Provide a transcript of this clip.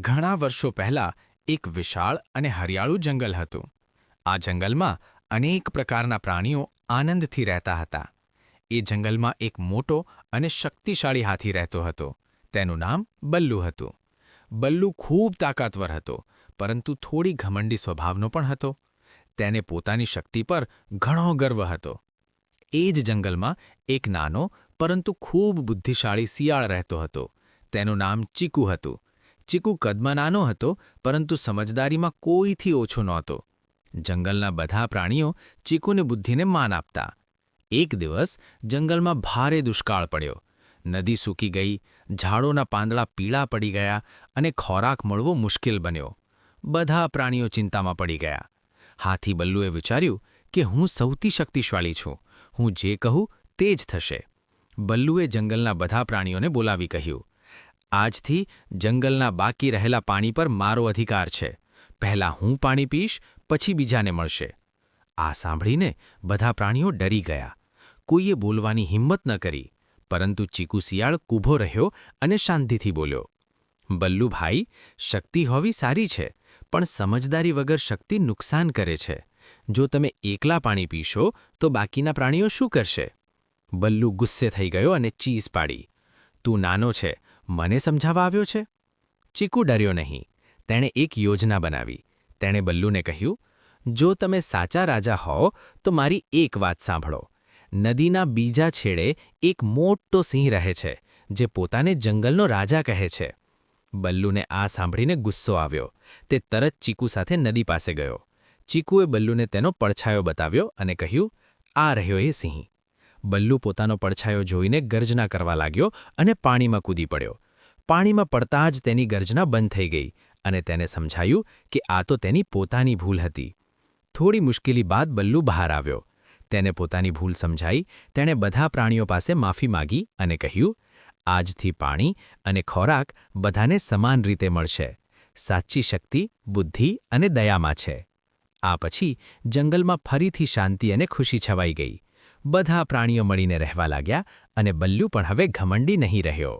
ઘણા વર્ષો પહેલા એક વિશાળ અને હરિયાળું જંગલ હતું. આ જંગલમાં અનેક પ્રકારના પ્રાણીઓ આનંદથી રહેતા હતા. એ જંગલમાં એક મોટો અને શક્તિશાળી હાથી રહેતો હતો. તેનું નામ બલ્લુ હતું. બલ્લુ ખૂબ તાકાતવર હતો, પરંતુ થોડી ઘમંડી સ્વભાવનો પણ હતો. તેને પોતાની શક્તિ પર ઘણો ગર્વ હતો. એ જ જંગલમાં એક નાનો પરંતુ ખૂબ બુદ્ધિશાળી શિયાળ રહેતો હતો. તેનું નામ ચીકુ હતું. ચીકુ કદમાં નાનો હતો, પરંતુ સમજદારીમાં કોઈથી ઓછો નહોતો. જંગલના બધા પ્રાણીઓ ચીકુને બુદ્ધિને માન આપતા. એક દિવસ જંગલમાં ભારે દુષ્કાળ પડ્યો. નદી સૂકી ગઈ, ઝાડોના પાંદડા પીળા પડી ગયા અને ખોરાક મળવો મુશ્કેલ બન્યો. બધા પ્રાણીઓ ચિંતામાં પડી ગયા. હાથી બલ્લુએ વિચાર્યું કે હું સૌથી શક્તિશાળી છું. હું જે કહું તે જ થશે. બલ્લુએ જંગલના બધા પ્રાણીઓને બોલાવી કહ્યું. આજથી જંગલના બાકી રહેલા પાણી પર મારો અધિકાર છે. પહેલાં હું પાણી પીશ, પછી બીજાને મળશે. આ સાંભળીને બધા પ્રાણીઓ ડરી ગયા. કોઈએ બોલવાની હિંમત ન કરી, પરંતુ ચીકુ શિયાળ કૂભો રહ્યો અને શાંતિથી બોલ્યો, બલ્લુભાઈ, શક્તિ હોવી સારી છે, પણ સમજદારી વગર શક્તિ નુકસાન કરે છે. જો તમે એકલા પાણી પીશો, તો બાકીના પ્રાણીઓ શું કરશે? બલ્લુ ગુસ્સે થઈ ગયો અને ચીઝ પાડી, તું નાનો છે મને સમજાવવા આવ્યો છે? ચીકુ ડર્યો નહીં. તેણે એક યોજના બનાવી. તેણે બલ્લુને કહ્યું, જો તમે સાચા રાજા હો તો મારી એક વાત સાંભળો. નદીના બીજા છેડે એક મોટો સિંહ રહે છે, જે પોતાને જંગલનો રાજા કહે છે. બલ્લુને આ સાંભળીને ગુસ્સો આવ્યો. તે તરત ચીકુ સાથે નદી પાસે ગયો. ચીકુએ બલ્લુને તેનો પડછાયો બતાવ્યો અને કહ્યું, આ રહ્યો એ સિંહ. બલ્લુ પોતાનો પડછાયો જોઈને ગર્જના કરવા લાગ્યો અને પાણીમાં કૂદી પડ્યો. પાણીમાં પડતાં જ તેની ગર્જના બંધ થઈ ગઈ અને તેને સમજાયું કે આ તો તેની પોતાની ભૂલ હતી. થોડી મુશ્કેલી બાદ બલ્લુ બહાર આવ્યો. તેને પોતાની ભૂલ સમજાઈ, તેણે બધા પ્રાણીઓ પાસે માફી માગી અને કહ્યું, આજથી પાણી અને ખોરાક બધાને સમાન રીતે મળશે. સાચી શક્તિ, બુદ્ધિ અને દયામાં છે. આ પછી જંગલમાં ફરીથી શાંતિ અને ખુશી છવાઈ ગઈ. બધા પ્રાણીઓ મળીને રહેવા લાગ્યા અને બલ્લુ પણ હવે ઘમંડી નહીં રહ્યો.